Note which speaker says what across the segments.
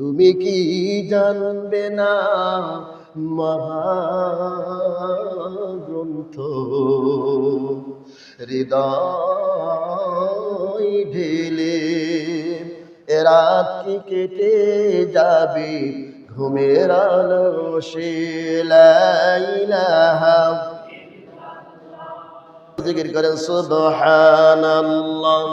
Speaker 1: তুমি কি জানবে না? মহাগ্রন্থ। হৃদয় ঢেলে রাত কি কেটে যাবে? ঘুমের আলো সে লাইলাহা। জিকির করেন, সুবহানাল্লাহ।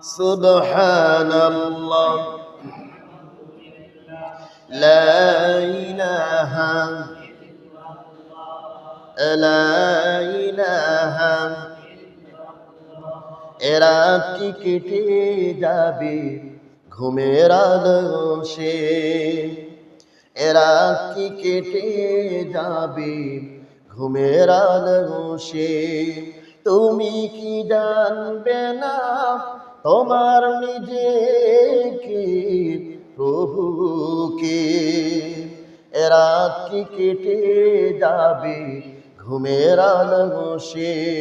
Speaker 1: سبحان الله لا إله لا إله এরাত কি কেটে যাবে ঘুমের আলসে? এরাত কি কেটে যাবে ঘুমের আলসে? তুমি কি জানবে না তোমার নিজেকে, প্রভুকে? এরাত কি কেটে যাবে ঘুমের আলসে?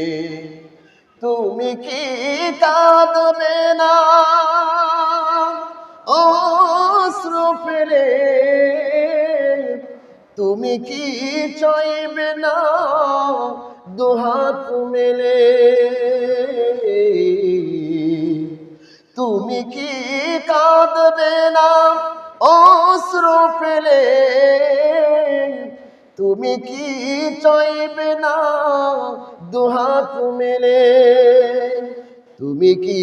Speaker 1: তুমি কি কাঁদবে না? অশ্রু ফেলে তুমি কি চাইবে না? দুহাত মেলে তুমি কি কাঁদবে না? অশ্রু ফেলে তুমি কি চাইবে না? দুহাত মেলে। তুমি কি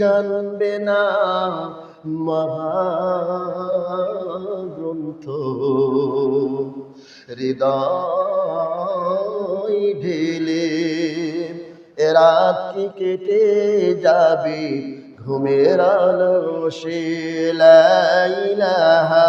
Speaker 1: জানবে না, মহাগ্রন্থ? হৃদয় ঢেলে রাত কি কেটে যাবে? ঘুমের আলো সে লাইলাহা।